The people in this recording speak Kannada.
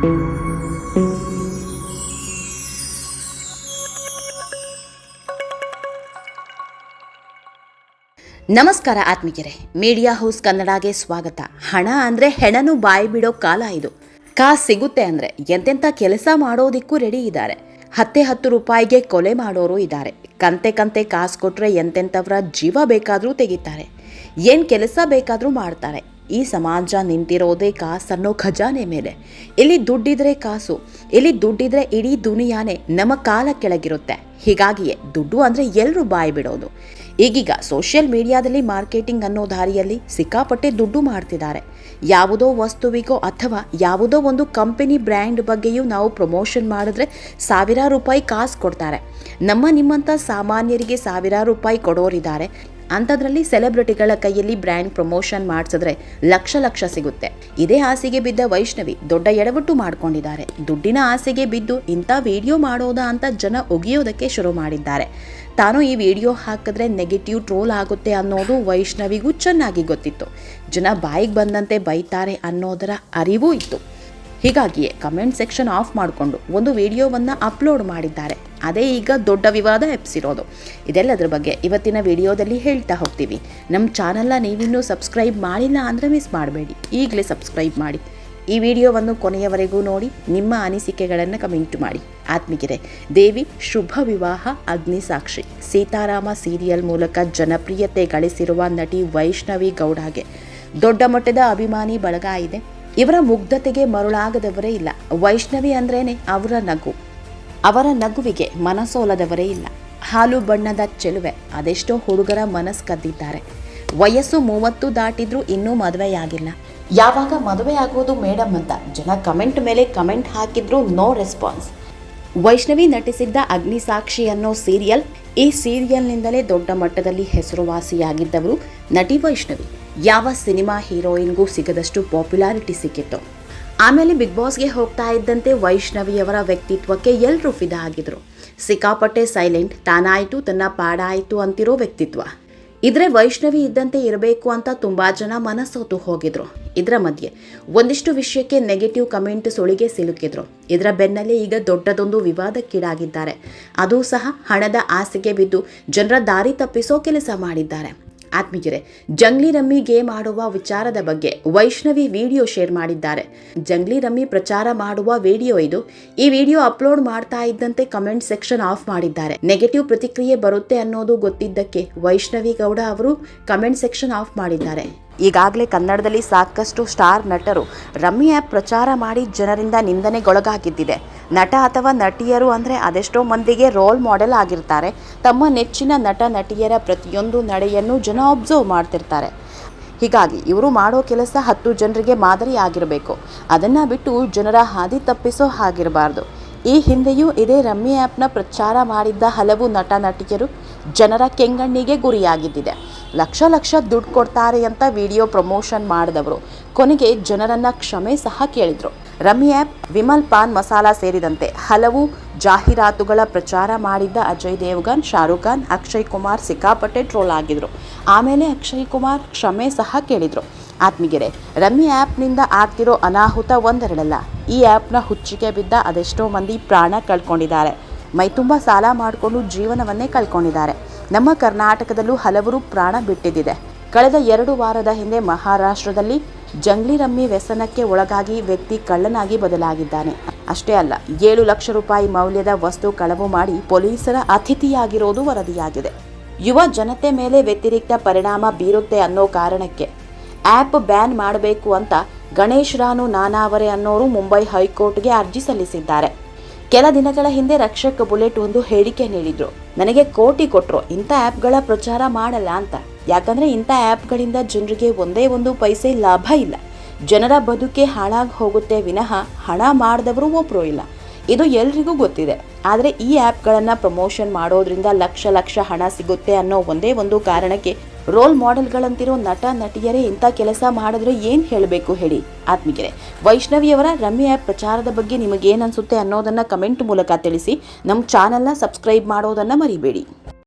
ನಮಸ್ಕಾರ ಆತ್ಮಿಕರೇ ಮೀಡಿಯಾ ಹೌಸ್ ಕನ್ನಡಗೆ ಸ್ವಾಗತ. ಹಣ ಅಂದರೆ ಹೆಣನು ಬಾಯಿ ಬಿಡೋ ಕಾಲ ಇದು. ಕಾಸು ಸಿಗುತ್ತೆ ಅಂದರೆ ಎಂತೆಂಥ ಕೆಲಸ ಮಾಡೋದಿಕ್ಕೂ ರೆಡಿ ಇದ್ದಾರೆ. ಹತ್ತೆ ಹತ್ತು ರೂಪಾಯಿಗೆ ಕೊಲೆ ಮಾಡೋರು ಇದ್ದಾರೆ. ಕಂತೆ ಕಂತೆ ಕಾಸು ಕೊಟ್ಟರೆ ಎಂತೆಂಥವ್ರ ಜೀವ ಬೇಕಾದರೂ ತೆಗಿತಾರೆ. ಏನು ಕೆಲಸ ಬೇಕಾದರೂ ಮಾಡ್ತಾರೆ. ಈ ಸಮಾಜ ನಿಂತಿರೋದೇ ಕಾಸು ಅನ್ನೋ ಖಜಾನೆ ಮೇಲೆ. ಇಲ್ಲಿ ದುಡ್ಡಿದ್ರೆ ಕಾಸು, ಇಲ್ಲಿ ದುಡ್ಡಿದ್ರೆ ಇಡೀ ದುನಿಯಾನೆ ನಮ್ಮ ಕಾಲ ಕೆಳಗಿರುತ್ತೆ. ಹೀಗಾಗಿಯೇ ದುಡ್ಡು ಅಂದರೆ ಎಲ್ಲರೂ ಬಾಯಿ ಬಿಡೋದು. ಈಗೀಗ ಸೋಷಿಯಲ್ ಮೀಡಿಯಾದಲ್ಲಿ ಮಾರ್ಕೆಟಿಂಗ್ ಅನ್ನೋ ದಾರಿಯಲ್ಲಿ ಸಿಕ್ಕಾಪಟ್ಟೆ ದುಡ್ಡು ಮಾಡ್ತಿದ್ದಾರೆ. ಯಾವುದೋ ವಸ್ತುವಿಗೋ ಅಥವಾ ಯಾವುದೋ ಒಂದು ಕಂಪನಿ ಬ್ರ್ಯಾಂಡ್ ಬಗ್ಗೆಯೂ ನಾವು ಪ್ರಮೋಷನ್ ಮಾಡಿದ್ರೆ ಸಾವಿರಾರು ರೂಪಾಯಿ ಕಾಸು ಕೊಡ್ತಾರೆ. ನಮ್ಮ ನಿಮ್ಮಂಥ ಸಾಮಾನ್ಯರಿಗೆ ಸಾವಿರಾರು ರೂಪಾಯಿ ಕೊಡೋರಿದ್ದಾರೆ. ಅಂಥದ್ರಲ್ಲಿ ಸೆಲೆಬ್ರಿಟಿಗಳ ಕೈಯಲ್ಲಿ ಬ್ರ್ಯಾಂಡ್ ಪ್ರಮೋಷನ್ ಮಾಡಿಸಿದ್ರೆ ಲಕ್ಷ ಲಕ್ಷ ಸಿಗುತ್ತೆ. ಇದೇ ಆಸೆಗೆ ಬಿದ್ದ ವೈಷ್ಣವಿ ದೊಡ್ಡ ಎಡವಟ್ಟು ಮಾಡ್ಕೊಂಡಿದ್ದಾರೆ. ದುಡ್ಡಿನ ಆಸೆಗೆ ಬಿದ್ದು ಇಂಥ ವಿಡಿಯೋ ಮಾಡೋದಾ ಅಂತ ಜನ ಒಗಿಯೋದಕ್ಕೆ ಶುರು ಮಾಡಿದ್ದಾರೆ. ತಾನು ಈ ವಿಡಿಯೋ ಹಾಕಿದ್ರೆ ನೆಗೆಟಿವ್ ಟ್ರೋಲ್ ಆಗುತ್ತೆ ಅನ್ನೋದು ವೈಷ್ಣವಿಗೂ ಚೆನ್ನಾಗಿ ಗೊತ್ತಿತ್ತು. ಜನ ಬಾಯಿಗೆ ಬಂದಂತೆ ಬೈತಾರೆ ಅನ್ನೋದರ ಅರಿವೂ ಇತ್ತು. ಹೀಗಾಗಿಯೇ ಕಮೆಂಟ್ ಸೆಕ್ಷನ್ ಆಫ್ ಮಾಡಿಕೊಂಡು ಒಂದು ವಿಡಿಯೋವನ್ನು ಅಪ್ಲೋಡ್ ಮಾಡಿದ್ದಾರೆ. ಅದೇ ಈಗ ದೊಡ್ಡ ವಿವಾದ ಎಪ್ಸಿರೋದು ಇದೆಲ್ಲದರ ಬಗ್ಗೆ ಇವತ್ತಿನ ವಿಡಿಯೋದಲ್ಲಿ ಹೇಳ್ತಾ ಹೋಗ್ತೀವಿ. ನಮ್ಮ ಚಾನಲ್ನ ನೀವಿನ್ನೂ ಸಬ್ಸ್ಕ್ರೈಬ್ ಮಾಡಿಲ್ಲ ಅಂದರೆ ಮಿಸ್ ಮಾಡಬೇಡಿ. ಈಗಲೇ ಸಬ್ಸ್ಕ್ರೈಬ್ ಮಾಡಿ. ಈ ವಿಡಿಯೋವನ್ನು ಕೊನೆಯವರೆಗೂ ನೋಡಿ, ನಿಮ್ಮ ಅನಿಸಿಕೆಗಳನ್ನು ಕಮೆಂಟ್ ಮಾಡಿ. ಆತ್ಮಿಗೆರೆ ದೇವಿ ಶುಭ ವಿವಾಹ ಅಗ್ನಿಸಾಕ್ಷಿ ಸೀತಾರಾಮ ಸೀರಿಯಲ್ ಮೂಲಕ ಜನಪ್ರಿಯತೆ ಗಳಿಸಿರುವ ನಟಿ ವೈಷ್ಣವಿ ಗೌಡಗೆ ದೊಡ್ಡ ಮಟ್ಟದ ಅಭಿಮಾನಿ ಬಳಗ ಇದೆ. ಇವರ ಮುಗ್ಧತೆಗೆ ಮರುಳಾಗದವರೇ ಇಲ್ಲ. ವೈಷ್ಣವಿ ಅಂದ್ರೇನೆ ಅವರ ನಗು. ಅವರ ನಗುವಿಗೆ ಮನಸೋಲದವರೇ ಇಲ್ಲ. ಹಾಲು ಬಣ್ಣದ ಚೆಲುವೆ, ಅದೆಷ್ಟೋ ಹುಡುಗರ ಮನಸ್ಸು ಕದ್ದಿದ್ದಾರೆ. ವಯಸ್ಸು ಮೂವತ್ತು ದಾಟಿದ್ರೂ ಇನ್ನೂ ಮದುವೆಯಾಗಿಲ್ಲ. ಯಾವಾಗ ಮದುವೆ ಆಗೋದು ಮೇಡಮ್ ಅಂತ ಜನ ಕಮೆಂಟ್ ಮೇಲೆ ಕಮೆಂಟ್ ಹಾಕಿದ್ರು ನೋ ರೆಸ್ಪಾನ್ಸ್. ವೈಷ್ಣವಿ ನಟಿಸಿದ್ದ ಅಗ್ನಿಸಾಕ್ಷಿ ಅನ್ನೋ ಸೀರಿಯಲ್ ಈ ಸೀರಿಯಲ್ನಿಂದಲೇ ದೊಡ್ಡ ಮಟ್ಟದಲ್ಲಿ ಹೆಸರುವಾಸಿಯಾಗಿದ್ದವರು ನಟಿ ವೈಷ್ಣವಿ. ಯಾವ ಸಿನಿಮಾ ಹೀರೋಯಿನ್ಗೂ ಸಿಗದಷ್ಟು ಪಾಪ್ಯುಲಾರಿಟಿ ಸಿಕ್ಕಿತ್ತು. ಆಮೇಲೆ ಬಿಗ್ ಬಾಸ್ಗೆ ಹೋಗ್ತಾ ಇದ್ದಂತೆ ವೈಷ್ಣವಿಯವರ ವ್ಯಕ್ತಿತ್ವಕ್ಕೆ ಎಲ್ಲರೂ ಫಿದಾ ಆಗಿದ್ರು. ಸಿಕ್ಕಾಪಟ್ಟೆ ಸೈಲೆಂಟ್, ತಾನಾಯಿತು, ತನ್ನ ಪಾಡಾಯಿತು ಅಂತಿರೋ ವ್ಯಕ್ತಿತ್ವ. ಇದ್ರೆ ವೈಷ್ಣವಿ ಇದ್ದಂತೆ ಇರಬೇಕು ಅಂತ ತುಂಬಾ ಜನ ಮನಸ್ಸೋತು ಹೋಗಿದ್ರು. ಇದರ ಮಧ್ಯೆ ಒಂದಿಷ್ಟು ವಿಷಯಕ್ಕೆ ನೆಗೆಟಿವ್ ಕಮೆಂಟ್ ಸುಳಿಗೆ ಸಿಲುಕಿದ್ರು. ಇದರ ಬೆನ್ನಲ್ಲೇ ಈಗ ದೊಡ್ಡದೊಂದು ವಿವಾದಕ್ಕೀಡಾಗಿದ್ದಾರೆ. ಅದು ಸಹ ಹಣದ ಆಸೆಗೆ ಬಿದ್ದು ಜನರ ದಾರಿ ತಪ್ಪಿಸೋ ಕೆಲಸ ಮಾಡಿದ್ದಾರೆ. ಆತ್ಮೀಯರೇ, ಜಂಗ್ಲಿ ರಮ್ಮಿ ಗೇಮ್ ಆಡುವ ವಿಚಾರದ ಬಗ್ಗೆ ವೈಷ್ಣವಿ ವಿಡಿಯೋ ಶೇರ್ ಮಾಡಿದ್ದಾರೆ. ಜಂಗ್ಲಿ ರಮ್ಮಿ ಪ್ರಚಾರ ಮಾಡುವ ವಿಡಿಯೋ ಇದು. ಈ ವಿಡಿಯೋ ಅಪ್ಲೋಡ್ ಮಾಡ್ತಾ ಇದ್ದಂತೆ ಕಮೆಂಟ್ ಸೆಕ್ಷನ್ ಆಫ್ ಮಾಡಿದ್ದಾರೆ. ನೆಗೆಟಿವ್ ಪ್ರತಿಕ್ರಿಯೆ ಬರುತ್ತೆ ಅನ್ನೋದು ಗೊತ್ತಿದ್ದಕ್ಕೆ ವೈಷ್ಣವಿ ಗೌಡ ಅವರು ಕಮೆಂಟ್ ಸೆಕ್ಷನ್ ಆಫ್ ಮಾಡಿದ್ದಾರೆ. ಈಗಾಗಲೇ ಕನ್ನಡದಲ್ಲಿ ಸಾಕಷ್ಟು ಸ್ಟಾರ್ ನಟರು ರಮ್ಮಿ ಆ್ಯಪ್ ಪ್ರಚಾರ ಮಾಡಿ ಜನರಿಂದ ನಿಂದನೆಗೊಳಗಾಗಿದ್ದಿದೆ. ನಟ ಅಥವಾ ನಟಿಯರು ಅಂದರೆ ಅದೆಷ್ಟೋ ಮಂದಿಗೆ ರೋಲ್ ಮಾಡೆಲ್ ಆಗಿರ್ತಾರೆ. ತಮ್ಮ ನೆಚ್ಚಿನ ನಟ, ನಟಿಯರ ಪ್ರತಿಯೊಂದು ನಡೆಯನ್ನು ಜನ ಅಬ್ಸರ್ವ್ ಮಾಡ್ತಿರ್ತಾರೆ. ಹೀಗಾಗಿ ಇವರು ಮಾಡೋ ಕೆಲಸ ಹತ್ತು ಜನರಿಗೆ ಮಾದರಿ ಆಗಿರಬೇಕು. ಅದನ್ನು ಬಿಟ್ಟು ಜನರ ಹಾದಿ ತಪ್ಪಿಸೋ ಹಾಗಿರಬಾರ್ದು. ಈ ಹಿಂದೆಯೂ ಇದೇ ರಮ್ಮಿ ಆ್ಯಪ್ನ ಪ್ರಚಾರ ಮಾಡಿದ್ದ ಹಲವು ನಟ, ನಟಿಯರು ಜನರ ಕೆಂಗಣ್ಣಿಗೆ ಗುರಿಯಾಗಿದ್ದಿದೆ. ಲಕ್ಷ ಲಕ್ಷ ದುಡ್ಡು ಕೊಡ್ತಾರೆ ಅಂತ ವಿಡಿಯೋ ಪ್ರಮೋಷನ್ ಮಾಡಿದವರು. ಕೊನೆಗೆ ಜನರನ್ನು ಕ್ಷಮೆ ಸಹ ಕೇಳಿದ್ರು. ರಮ್ಮಿ ಆ್ಯಪ್, ವಿಮಲ್ ಪಾನ್ ಮಸಾಲ ಸೇರಿದಂತೆ ಹಲವು ಜಾಹೀರಾತುಗಳ ಪ್ರಚಾರ ಮಾಡಿದ್ದ ಅಜಯ್ ದೇವ್ಗನ್, ಶಾರುಖ್ ಖಾನ್, ಅಕ್ಷಯ್ ಕುಮಾರ್ ಸಿಕ್ಕಾಪಟ್ಟೆ ಟ್ರೋಲ್ ಆಗಿದ್ರು. ಆಮೇಲೆ ಅಕ್ಷಯ್ ಕುಮಾರ್ ಕ್ಷಮೆ ಸಹ ಕೇಳಿದರು. ಆತ್ಮಿಗೆರೆ ರಮ್ಮಿ ಆ್ಯಪ್ನಿಂದ ಆಗ್ತಿರೋ ಅನಾಹುತ ಒಂದೆರಡಲ್ಲ. ಈ ಆ್ಯಪ್ನ ಹುಚ್ಚಿಗೆ ಬಿದ್ದ ಅದೆಷ್ಟೋ ಮಂದಿ ಪ್ರಾಣ ಕಳ್ಕೊಂಡಿದ್ದಾರೆ. ಮೈತುಂಬ ಸಾಲ ಮಾಡಿಕೊಂಡು ಜೀವನವನ್ನೇ ಕಳ್ಕೊಂಡಿದ್ದಾರೆ. ನಮ್ಮ ಕರ್ನಾಟಕದಲ್ಲೂ ಹಲವರು ಪ್ರಾಣ ಬಿಟ್ಟಿದ್ದಿದೆ. ಕಳೆದ ಎರಡು ವಾರದ ಹಿಂದೆ ಮಹಾರಾಷ್ಟ್ರದಲ್ಲಿ ಜಂಗ್ಲಿ ರಮ್ಮಿ ವ್ಯಸನಕ್ಕೆ ಒಳಗಾಗಿ ವ್ಯಕ್ತಿ ಕಳ್ಳನಾಗಿ ಬದಲಾಗಿದ್ದಾನೆ. ಅಷ್ಟೇ ಅಲ್ಲ, ಏಳು ಲಕ್ಷ ರೂಪಾಯಿ ಮೌಲ್ಯದ ವಸ್ತು ಕಳವು ಮಾಡಿ ಪೊಲೀಸರ ಅತಿಥಿಯಾಗಿರೋದು ವರದಿಯಾಗಿದೆ. ಯುವ ಜನತೆ ಮೇಲೆ ವ್ಯತಿರಿಕ್ತ ಪರಿಣಾಮ ಬೀರುತ್ತೆ ಅನ್ನೋ ಕಾರಣಕ್ಕೆ ಆ್ಯಪ್ ಬ್ಯಾನ್ ಮಾಡಬೇಕು ಅಂತ ಗಣೇಶ್ ರಾನು ನಾನಾವರೆ ಅನ್ನೋರು ಮುಂಬೈ ಹೈಕೋರ್ಟ್ಗೆ ಅರ್ಜಿ ಸಲ್ಲಿಸಿದ್ದಾರೆ. ಕೆಲ ದಿನಗಳ ಹಿಂದೆ ರಕ್ಷಕ್ ಬುಲೆಟ್ ಒಂದು ಹೇಳಿಕೆ ನೀಡಿದ್ರು. ನನಗೆ ಕೋಟಿ ಕೊಟ್ಟರು ಇಂಥ ಆ್ಯಪ್ಗಳ ಪ್ರಚಾರ ಮಾಡಲ್ಲ ಅಂತ. ಯಾಕಂದ್ರೆ ಇಂಥ ಆ್ಯಪ್ಗಳಿಂದ ಜನರಿಗೆ ಒಂದೇ ಒಂದು ಪೈಸೆ ಲಾಭ ಇಲ್ಲ. ಜನರ ಬದುಕೆ ಹಾಳಾಗಿ ಹೋಗುತ್ತೆ ವಿನಃ ಹಣ ಮಾಡಿದವರು ಒಬ್ಬರು ಇಲ್ಲ. ಇದು ಎಲ್ರಿಗೂ ಗೊತ್ತಿದೆ. ಆದರೆ ಈ ಆ್ಯಪ್ಗಳನ್ನು ಪ್ರಮೋಷನ್ ಮಾಡೋದ್ರಿಂದ ಲಕ್ಷ ಲಕ್ಷ ಹಣ ಸಿಗುತ್ತೆ ಅನ್ನೋ ಒಂದೇ ಒಂದು ಕಾರಣಕ್ಕೆ ರೋಲ್ ಮಾಡೆಲ್ಗಳಂತಿರೋ ನಟ, ನಟಿಯರೇ ಇಂಥ ಕೆಲಸ ಮಾಡಿದ್ರೆ ಏನು ಹೇಳಬೇಕು ಹೇಳಿ ಆತ್ಮಿಕರೇ. ವೈಷ್ಣವಿಯವರ ರಮ್ಯ ಆ್ಯಪ್ ಪ್ರಚಾರದ ಬಗ್ಗೆ ನಿಮಗೇನು ಅನಿಸುತ್ತೆ ಅನ್ನೋದನ್ನು ಕಮೆಂಟ್ ಮೂಲಕ ತಿಳಿಸಿ. ನಮ್ಮ ಚಾನಲ್ನ ಸಬ್ಸ್ಕ್ರೈಬ್ ಮಾಡೋದನ್ನು ಮರಿಬೇಡಿ.